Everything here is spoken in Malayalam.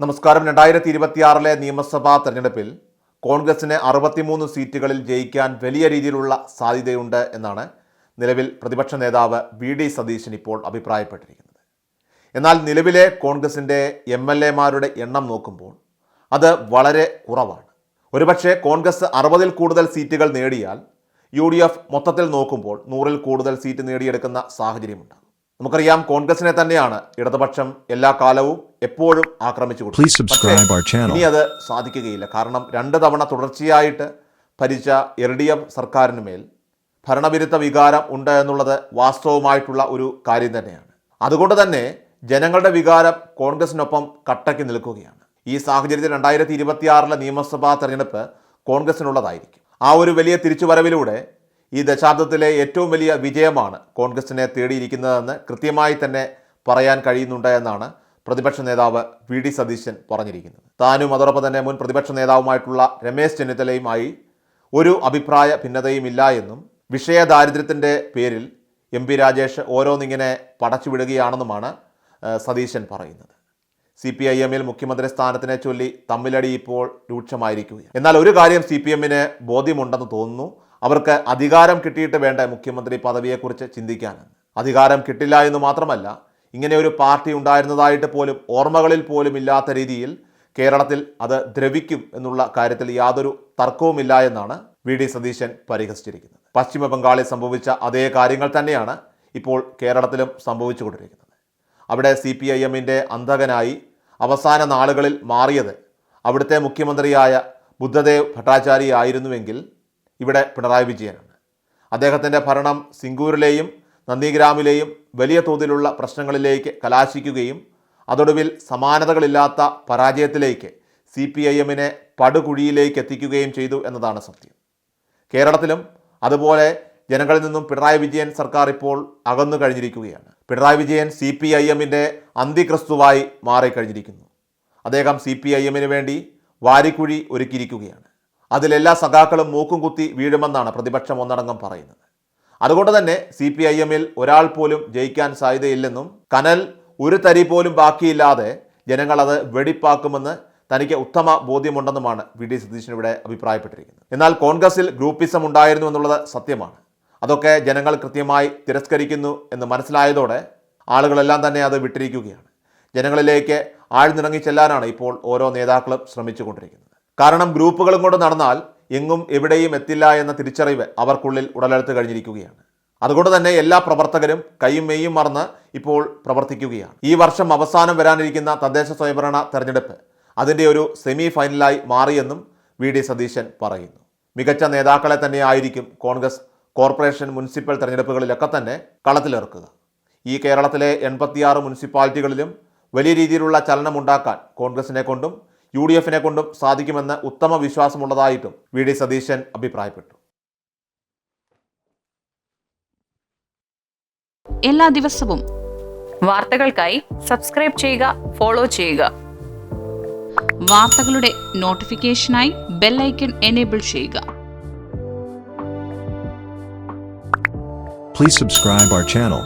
നമസ്കാരം. രണ്ടായിരത്തി ഇരുപത്തിയാറിലെ നിയമസഭാ തെരഞ്ഞെടുപ്പിൽ കോൺഗ്രസിന് അറുപത്തിമൂന്ന് സീറ്റുകളിൽ ജയിക്കാൻ വലിയ രീതിയിലുള്ള സാധ്യതയുണ്ട് എന്നാണ് നിലവിൽ പ്രതിപക്ഷ നേതാവ് വി ഡി സതീശൻ ഇപ്പോൾ അഭിപ്രായപ്പെട്ടിരിക്കുന്നത്. എന്നാൽ നിലവിലെ കോൺഗ്രസിന്റെ എം എൽ എമാരുടെ എണ്ണം നോക്കുമ്പോൾ അത് വളരെ കുറവാണ്. ഒരുപക്ഷെ കോൺഗ്രസ് അറുപതിൽ കൂടുതൽ സീറ്റുകൾ നേടിയാൽ യു ഡി എഫ് മൊത്തത്തിൽ നോക്കുമ്പോൾ നൂറിൽ കൂടുതൽ സീറ്റ് നേടിയെടുക്കുന്ന സാഹചര്യമുണ്ടാകും. നമുക്കറിയാം കോൺഗ്രസിനെ തന്നെയാണ് ഇടതുപക്ഷം എല്ലാ കാലവും എപ്പോഴും ആക്രമിച്ചു ഇനി അത് സാധിക്കുകയില്ല. കാരണം രണ്ട് തവണ തുടർച്ചയായിട്ട് ഭരിച്ച എൽ ഡി എഫ് സർക്കാരിന് മേൽ ഭരണവിരുദ്ധ വികാരം ഉണ്ട് എന്നുള്ളത് വാസ്തവമായിട്ടുള്ള ഒരു കാര്യം തന്നെയാണ്. അതുകൊണ്ട് തന്നെ ജനങ്ങളുടെ വികാരം കോൺഗ്രസിനൊപ്പം കട്ടക്കി നിൽക്കുകയാണ്. ഈ സാഹചര്യത്തിൽ രണ്ടായിരത്തി ഇരുപത്തിയാറിലെ നിയമസഭാ തെരഞ്ഞെടുപ്പ് കോൺഗ്രസിനുള്ളതായിരിക്കും. ആ ഒരു വലിയ തിരിച്ചുവരവിലൂടെ ഈ ദശാബ്ദത്തിലെ ഏറ്റവും വലിയ വിജയമാണ് കോൺഗ്രസിനെ തേടിയിരിക്കുന്നതെന്ന് കൃത്യമായി തന്നെ പറയാൻ കഴിയുന്നുണ്ട് എന്നാണ് പ്രതിപക്ഷ നേതാവ് വി ഡി സതീശൻ പറഞ്ഞിരിക്കുന്നത്. താനും അതോടൊപ്പം തന്നെ മുൻ പ്രതിപക്ഷ നേതാവുമായിട്ടുള്ള രമേശ് ചെന്നിത്തലയുമായി ഒരു അഭിപ്രായ ഭിന്നതയുമില്ല എന്നും വിഷയ ദാരിദ്ര്യത്തിന്റെ പേരിൽ എം പി രാജേഷ് ഓരോന്നിങ്ങനെ പടച്ചുവിടുകയാണെന്നുമാണ് സതീശൻ പറയുന്നത്. സി പി ഐ എമ്മിൽ മുഖ്യമന്ത്രി സ്ഥാനത്തിനെ ചൊല്ലി തമ്മിലടി ഇപ്പോൾ രൂക്ഷമായിരിക്കുകയാണ്. എന്നാൽ ഒരു കാര്യം സി പി എമ്മിന് ബോധ്യമുണ്ടെന്ന് തോന്നുന്നു. അവർക്ക് അധികാരം കിട്ടിയിട്ട് വേണ്ട മുഖ്യമന്ത്രി പദവിയെക്കുറിച്ച് ചിന്തിക്കാൻ? അധികാരം കിട്ടില്ല എന്ന് മാത്രമല്ല ഇങ്ങനെ ഒരു പാർട്ടി ഉണ്ടായിരുന്നതായിട്ട് പോലും ഓർമ്മകളിൽ പോലും ഇല്ലാത്ത രീതിയിൽ കേരളത്തിൽ അത് ദ്രവിക്കും എന്നുള്ള കാര്യത്തിൽ യാതൊരു തർക്കവുമില്ല എന്നാണ് വി ഡി സതീശൻ പരിഹസിച്ചിരിക്കുന്നത്. പശ്ചിമ ബംഗാളിൽ സംഭവിച്ച അതേ കാര്യങ്ങൾ തന്നെയാണ് ഇപ്പോൾ കേരളത്തിലും സംഭവിച്ചുകൊണ്ടിരിക്കുന്നത്. അവിടെ സി പി ഐ എമ്മിന്റെ അന്തകനായി അവസാന നാളുകളിൽ മാറിയത് അവിടുത്തെ മുഖ്യമന്ത്രിയായ ബുദ്ധദേവ് ഭട്ടാചാര്യ ആയിരുന്നുവെങ്കിൽ ഇവിടെ പിണറായി വിജയനാണ്. അദ്ദേഹത്തിന്റെ ഭരണം സിംഗൂരിലെയും നന്ദിഗ്രാമിലെയും വലിയ തോതിലുള്ള പ്രശ്നങ്ങളിലേക്ക് കലാശിക്കുകയും അതൊടുവിൽ സമാനതകളില്ലാത്ത പരാജയത്തിലേക്ക് സി പി ഐ എമ്മിനെ പടുകുഴിയിലേക്ക് എത്തിക്കുകയും ചെയ്തു എന്നതാണ് സത്യം. കേരളത്തിലും അതുപോലെ ജനങ്ങളിൽ നിന്നും പിണറായി വിജയൻ സർക്കാർ ഇപ്പോൾ അകന്നു കഴിഞ്ഞിരിക്കുകയാണ്. Pinarayi Vijayan C P I എമ്മിന്റെ അന്തിക്രിസ്തുവായി മാറിക്കഴിഞ്ഞിരിക്കുന്നു. അദ്ദേഹം സി പി ഐ എമ്മിന് വേണ്ടി വാരിക്കുഴി ഒരുക്കിയിരിക്കുകയാണ്. അതിലെല്ലാ സഖാക്കളും മൂക്കും കുത്തി വീഴുമെന്നാണ് പ്രതിപക്ഷം ഒന്നടങ്കം പറയുന്നത്. അതുകൊണ്ട് തന്നെ സി പി ഐ എമ്മിൽ ഒരാൾ പോലും ജയിക്കാൻ സാധ്യതയില്ലെന്നും കനൽ ഒരു തരി പോലും ബാക്കിയില്ലാതെ ജനങ്ങൾ അത് വെടിപ്പാക്കുമെന്ന് തനിക്ക് ഉത്തമ ബോധ്യമുണ്ടെന്നുമാണ് വി ഡി സതീശൻ ഇവിടെ അഭിപ്രായപ്പെട്ടിരിക്കുന്നത്. എന്നാൽ കോൺഗ്രസിൽ ഗ്രൂപ്പിസം ഉണ്ടായിരുന്നു എന്നുള്ളത് സത്യമാണ്. അതൊക്കെ ജനങ്ങൾ കൃത്യമായി തിരസ്കരിക്കുന്നു എന്ന് മനസ്സിലായതോടെ ആളുകളെല്ലാം തന്നെ അത് വിട്ടിരിക്കുകയാണ്. ജനങ്ങളിലേക്ക് ആഴ്ന്നിറങ്ങി ചെല്ലാനാണ് ഇപ്പോൾ ഓരോ നേതാക്കളും ശ്രമിച്ചുകൊണ്ടിരിക്കുന്നത്. കാരണം ഗ്രൂപ്പുകളും കൊണ്ട് നടന്നാൽ എങ്ങും എവിടെയും എത്തില്ല എന്ന തിരിച്ചറിവ് അവർക്കുള്ളിൽ ഉടലെടുത്ത് കഴിഞ്ഞിരിക്കുകയാണ്. അതുകൊണ്ട് തന്നെ എല്ലാ പ്രവർത്തകരും കൈയും മെയ്യും മറന്ന് ഇപ്പോൾ പ്രവർത്തിക്കുകയാണ്. ഈ വർഷം അവസാനം വരാനിരിക്കുന്ന തദ്ദേശ സ്വയംഭരണ തെരഞ്ഞെടുപ്പ് അതിന്റെ ഒരു സെമി ഫൈനലായി മാറിയെന്നും വി ഡി സതീശൻ പറയുന്നു. മികച്ച നേതാക്കളെ തന്നെ ആയിരിക്കും കോൺഗ്രസ് കോർപ്പറേഷൻ മുനിസിപ്പൽ തെരഞ്ഞെടുപ്പുകളിലൊക്കെ തന്നെ കളത്തിലിറക്കുക. ഈ കേരളത്തിലെ എൺപത്തിയാറ് മുനിസിപ്പാലിറ്റികളിലും വലിയ രീതിയിലുള്ള ചലനമുണ്ടാക്കാൻ കോൺഗ്രസിനെ കൊണ്ടും യു ഡി എഫിനെ കൊണ്ടും സാധിക്കുമെന്ന് ഉത്തമ വിശ്വാസമുള്ളതായിട്ടും വി ഡി സതീശൻ അഭിപ്രായപ്പെട്ടു എല്ലാ ദിവസവും വാർത്തകൾക്കായി സബ്സ്ക്രൈബ് ചെയ്യുക ഫോളോ ചെയ്യുക വാർത്തകളുടെ നോട്ടിഫിക്കേഷനായി ബെല്ലൈക്കൺ എനേബിൾ ചെയ്യുക Please subscribe our channel.